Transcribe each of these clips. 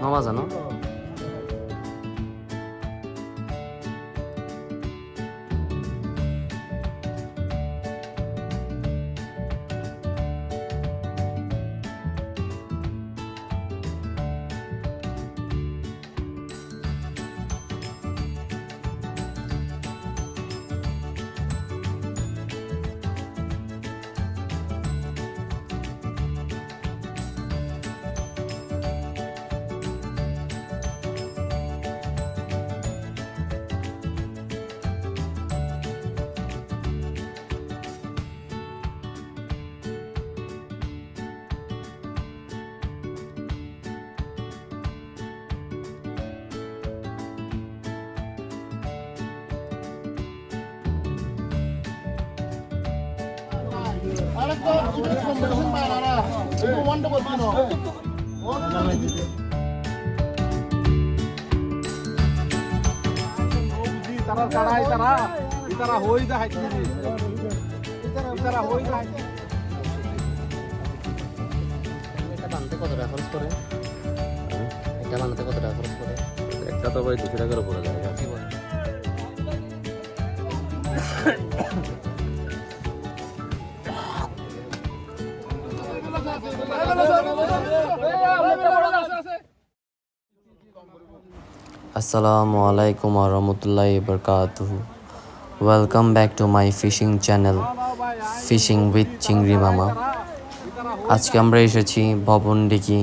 মামা জানো? তারা কাড়াই তারা তারা হই দা হাইতি তারা হই দা হাইতি এটা বানাতে কত টাকা খরচ করে এটা বানাতে কত টাকা খরচ করে একটা তো ভাই দুশো টাকার উপরে যায় আসসালামু আলাইকুম রহমতুল্লাহ বরকাতুহু। Welcome back to my fishing channel fishing with চিংড়ি মামা আজকে আমরা এসেছি ভবনডিকি,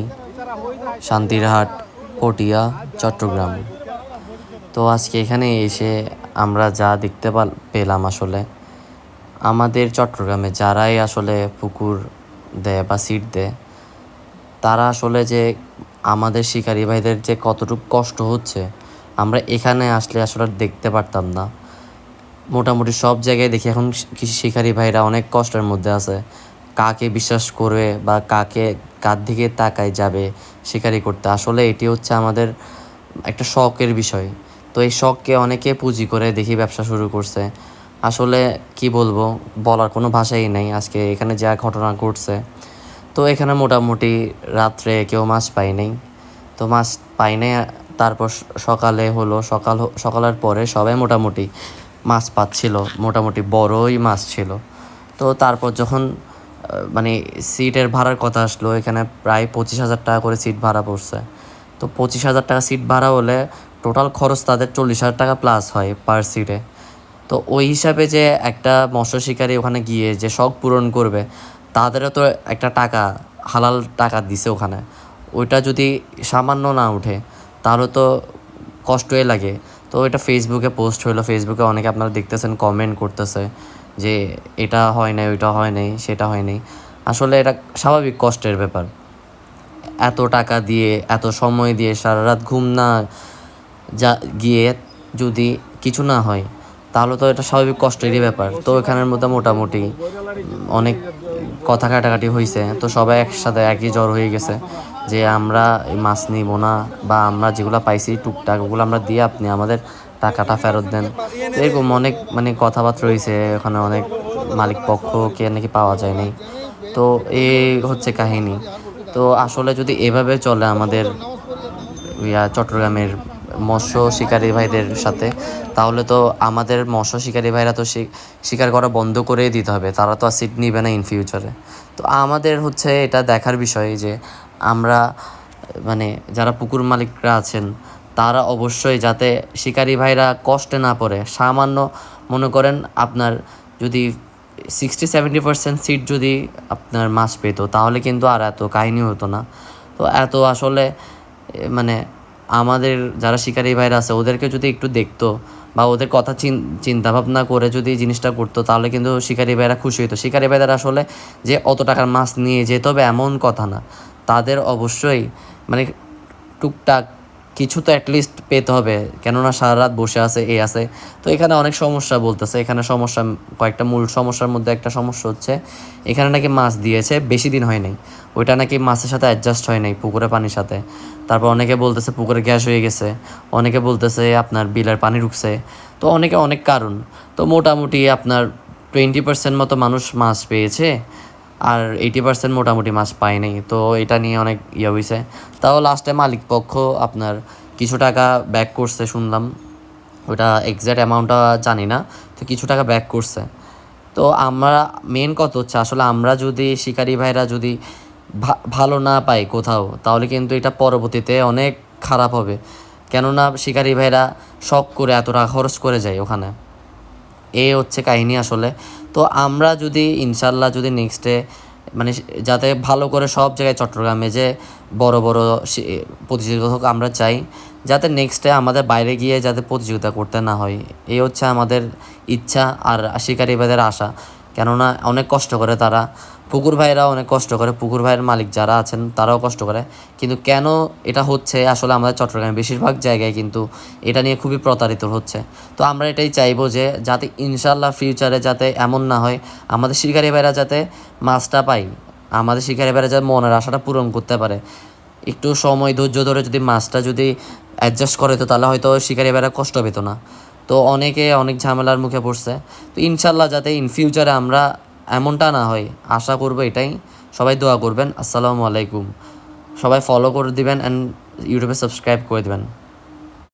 শান্তিরহাট, পটিয়া, চট্টগ্রাম। তো আজকে এখানে এসে আমরা যা দেখতে পাল- পেলাম আসলে, আমাদের চট্টগ্রামে যারাই আসলে পুকুর দেয় বা সিট দেয়, তারা আসলে যে আমাদের শিকারী ভাইদের যে কতটুকু কষ্ট হচ্ছে, আমরা এখানে আসলে আসলে দেখতে পারতাম না। মোটামুটি সব জায়গায় দেখি এখন শিকারী ভাইরা অনেক কষ্টের মধ্যে আছে। কাকে বিশ্বাস করবে বা কাকে কার দিকে তাকায় যাবে শিকারি করতে, আসলে এটি হচ্ছে আমাদের একটা শখের বিষয়। তো এই শখকে অনেকে পুঁজি করে দেখি ব্যবসা শুরু করছে। আসলে কি বলব, বলার কোনো ভাষাই নেই। আজকে এখানে যা ঘটনা ঘটছে, তো এখানে মোটামুটি রাত্রে কেউ মাছ পাই নাই। তো মাছ পাই নাই, তারপর সকালে হলো, সকাল সকালের পরে সবাই মোটামুটি মাছ পাচ্ছিল, মোটামুটি বড়ই মাছ ছিল। তো তারপর যখন মানে সিটের ভাড়ার কথা আসলো, এখানে প্রায় পঁচিশ হাজার টাকা করে সিট ভাড়া পড়ছে। তো পঁচিশ হাজার টাকা সিট ভাড়া হলে টোটাল খরচ তাদের চল্লিশ হাজার টাকা প্লাস হয় পার সিটে। তো ওই হিসাবে যে একটা মৎস্য শিকারী ওখানে গিয়ে যে শখ পূরণ করবে, তাদেরও তো একটা টাকা, হালাল টাকা দিছে ওখানে। ওইটা যদি সামান্য না উঠে, তাহলে তো কষ্টই লাগে। তো এটা ফেসবুকে পোস্ট হলো ফেসবুকে অনেকে আপনারা দেখতেছেন কমেন্ট করতেছে যে এটা হয় নাই, ওইটা হয় নাই, সেটা হয় নাই। আসলে এটা স্বাভাবিক কষ্টের ব্যাপার। এত টাকা দিয়ে, এত সময় দিয়ে সারা রাত ঘুম না, যা গিয়ে যদি কিছু না হয় তাহলে তো এটা স্বাভাবিক কষ্টেরই ব্যাপার। তো এখানের মধ্যে মোটামুটি অনেক কথা কাটাকাটি হয়েছে তো সবাই একসাথে একই জ্বর হয়ে গেছে যে আমরা মাছ নিব না বা আমরা যেগুলো পাইছি টুকটাক, ওগুলো আমরা দিয়ে আপনি আমাদের টাকাটা ফেরত দেন। এরকম অনেক মানে কথাবার্তা রয়েছে ওখানে অনেক মালিক পক্ষকে নাকি পাওয়া যায় নাই। তো এই হচ্ছে কাহিনী। তো আসলে যদি এভাবে চলে আমাদের চট্টগ্রামের মৎস্য শিকারী ভাইদের সাথে, তাহলে তো আমাদের মৎস্য শিকারী ভাইরা তো শিকার করা বন্ধ করেই দিতে হবে। তারা তো আর সিট নিবে না ইন ফিউচারে তো আমাদের হচ্ছে এটা দেখার বিষয় যে আমরা মানে যারা পুকুর মালিকরা আছেন, তারা অবশ্যই যাতে শিকারী ভাইরা কষ্টে না পড়ে। সামান্য মনে করেন আপনার যদি সিক্সটি সেভেন্টি পার্সেন্ট সিট যদি আপনার মাছ পেতো, তাহলে কিন্তু আর এত কাহিনী হতো না। তো এত আসলে মানে আমাদের যারা শিকারী ভাইরা আছে, ওদেরকে যদি একটু দেখতো বা ওদের কথা চিন- চিন্তা ভাবনা করে যদি জিনিসটা করতো, তাহলে কিন্তু শিকারী ভাইরা খুশি হতো শিকারী ভাইরা আসলে যে অত টাকার মাছ নিয়ে যেতে হবে এমন কথা না। তাদের অবশ্যই মানে টুকটাক কিছু তো অ্যাটলিস্ট পেতে হবে, কেননা সারা রাত বসে আছে, এ আছে। তো এখানে অনেক সমস্যা বলতেছে, এখানে সমস্যা, কয়েকটা মূল সমস্যার মধ্যে একটা সমস্যা হচ্ছে, এখানে নাকি মাছ দিয়েছে, বেশি দিন হয় নাই। ওইটা নাকি মাছের সাথে অ্যাডজাস্ট হয় নাই পুকুরের পানির সাথে। তারপর অনেকে বলতেছে পুকুরে গ্যাস হয়ে গেছে। অনেকে বলতেছে আপনার বিলের পানি ঢুকছে। তো অনেকে অনেক কারণ। তো মোটামুটি আপনার টোয়েন্টি পার্সেন্ট মতো মানুষ মাছ পেয়েছে আর এইটি পার্সেন্ট মোটামুটি মাছ পাই নাই। তো এটা নিয়ে অনেক ইয়ে হয়েছে তাও লাস্টে মালিক পক্ষ আপনার কিছু টাকা ব্যাক করছে শুনলাম। ওটা এক্স্যাক্ট অ্যামাউন্টটা জানি না, তো কিছু টাকা ব্যাক করছে। তো আমরা মেন কত হচ্ছে আসলে আমরা যদি, শিকারি ভাইরা যদি ভালো না পাই কোথাও, তাহলে কিন্তু এটা পরবর্তীতে অনেক খারাপ হবে। কেননা শিকারি ভাইরা শখ করে এত খরচ করে যায় ওখানে। এ হচ্ছে কাহিনী আসলে। তো আমরা যদি, ইনশাল্লাহ যদি নেক্সটে মানে যাতে ভালো করে সব জায়গায় চট্টগ্রামে যে বড় বড় প্রতিযোগিতা আমরা চাই, যাতে নেক্সটে আমাদের বাইরে গিয়ে যাতে প্রতিযোগিতা করতে না হয়। এই হচ্ছে আমাদের ইচ্ছা আর শিকারী ভাইদের আশা। কেননা অনেক কষ্ট করে তারা পুকুর ভাইরা অনেক কষ্ট করে। পুকুর ভাইয়ের মালিক যারা আছেন, তারাও কষ্ট করে। কিন্তু কেন এটা হচ্ছে? আসলে আমাদের চট্টগ্রামে বেশিরভাগ জায়গায় কিন্তু এটা নিয়ে খুবই প্রতারিত হচ্ছে। তো আমরা এটাই চাইব যে, যাতে ইনশাল্লাহ ফিউচারে যাতে এমন না হয়, আমাদের শিকারী ভাইরা যাতে মাছটা পাই আমাদের শিকারী ভাইরা যাতে মনের আশাটা পূরণ করতে পারে। একটু সময়, ধৈর্য ধরে যদি মাছটা যদি অ্যাডজাস্ট করে তো তাহলে হয়তো শিকারী ভাইরা কষ্ট পেত না। তো অনেকে অনেক ঝামেলার মুখে পড়ছে। তো ইনশাল্লাহ যাতে ইন ফিউচারে আমরা এমনটা না হয়। আশা করব এটাই। সবাই দোয়া করবেন। আসসালামু আলাইকুম। সবাই ফলো করে দিবেন অ্যান্ড ইউটিউবে সাবস্ক্রাইব করে দিবেন।